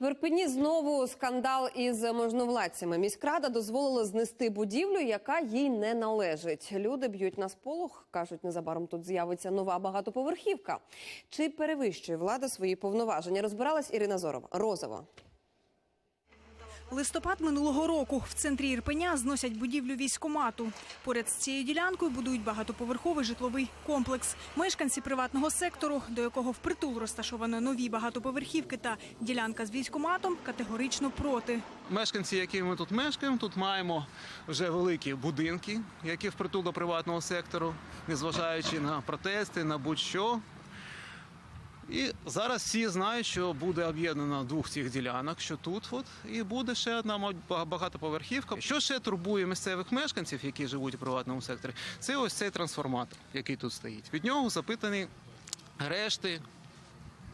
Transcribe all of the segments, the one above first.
В Ірпені знову скандал із можновладцями. Міськрада дозволила знести будівлю, яка їй не належить. Люди б'ють на сполох, кажуть, незабаром тут з'явиться нова багатоповерхівка. Чи перевищує влада свої повноваження? Розбиралась Ірина Зорова. Розова. Листопад минулого року в центрі Ірпеня зносять будівлю військомату. Поряд з цією ділянкою будують багатоповерховий житловий комплекс. Мешканці приватного сектору, до якого впритул розташовано нові багатоповерхівки та ділянка з військоматом, категорично проти. Мешканці, які ми тут мешкаємо, тут маємо вже великі будинки, які впритул до приватного сектору, незважаючи на протести, на будь-що. І зараз всі знають, що буде об'єднано двох цих ділянок, що тут, от, і буде ще одна багатоповерхівка. Що ще турбує місцевих мешканців, які живуть у приватному секторі, це ось цей трансформатор, який тут стоїть. Від нього запитані решти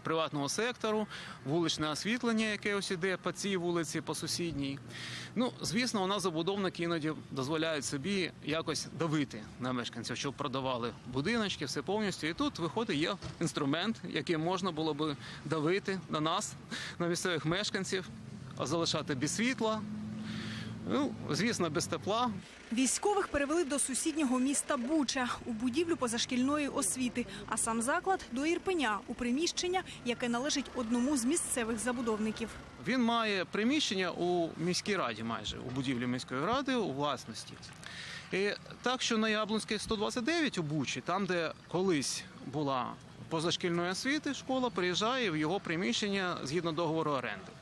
приватного сектору, вуличне освітлення, яке ось іде по цій вулиці, по сусідній. Ну, звісно, у нас забудовники іноді дозволяють собі якось давити на мешканців, щоб продавали будиночки, все повністю. І тут виходить є інструмент, яким можна було би давити на нас, на місцевих мешканців, а залишати без світла. Ну, звісно, без тепла, Військових перевели до сусіднього міста Буча у будівлю позашкільної освіти, а сам заклад до Ірпеня у приміщення, яке належить одному з місцевих забудовників. Він має приміщення у міській раді, майже у будівлі міської ради у власності. І так що на Яблунській 129 у Бучі, там, де колись була позашкільної освіти, школа приїжджає в його приміщення згідно договору оренди.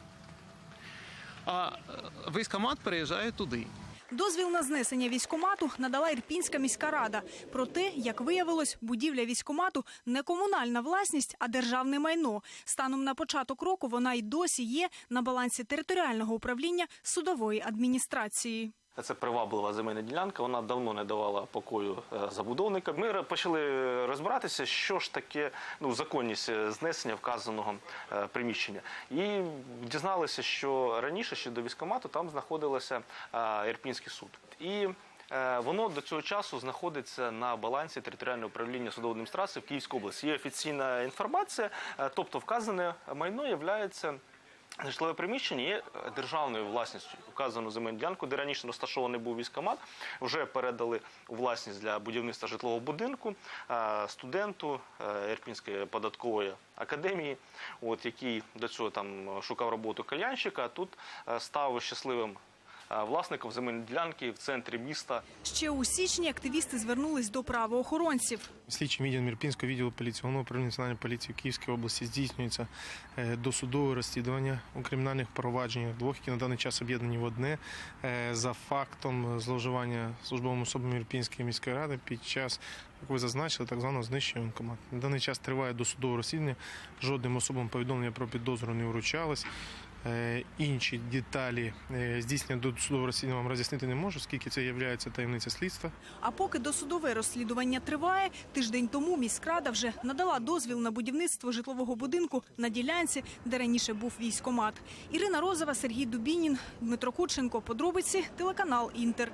А е, військомат переїжджає туди. Дозвіл на знесення військомату надала Ірпінська міська рада. Проте, як виявилось, будівля військомату не комунальна власність, а державне майно. Станом на початок року вона й досі є на балансі територіального управління судової адміністрації. Це приваблива земельна ділянка. Вона давно не давала покою е, забудовникам. Ми почали розбиратися, що ж таке ну законність е, знесення вказаного е, приміщення, і дізналися, що раніше ще до військкомату там знаходилося Ірпінський суд. І Воно до цього часу знаходиться на балансі територіального управління судової адміністрації в Київській області. Є офіційна інформація, тобто вказане майно являється Житлове приміщення є державною власністю. Указану земельну ділянку, де раніше розташований був військомат, вже передали у власність для будівництва житлового будинку е, студенту е, Ірпінської податкової академії, от, який до цього там шукав роботу кальянщика, а тут е, став щасливим власником земельної ділянки в центрі міста. Ще у січні активісти звернулись до правоохоронців. Слідчим відділом Ірпінського відділу поліції головного управління національної поліції в Київській області здійснюється е, досудове розслідування у кримінальних провадженнях двох, які на даний час об'єднані в одне е, за фактом зловживання службовими особами Ірпінської міської ради під час, як ви зазначили, так званого знищення воєнкомату. На даний час триває досудове розслідування. Жодним особам повідомлення про підозру не вручалось. Е, Інші деталі е, здійснення досудового розслідування вам роз'яснити не можу, оскільки це є таємниця слідства. А поки досудове розслідування триває, тиждень тому міськрада вже надала дозвіл на будівництво житлового будинку на ділянці, де раніше був військомат. Ірина Розова, Сергій Дубінін, Дмитро Кученко. Подробиці телеканал Інтер.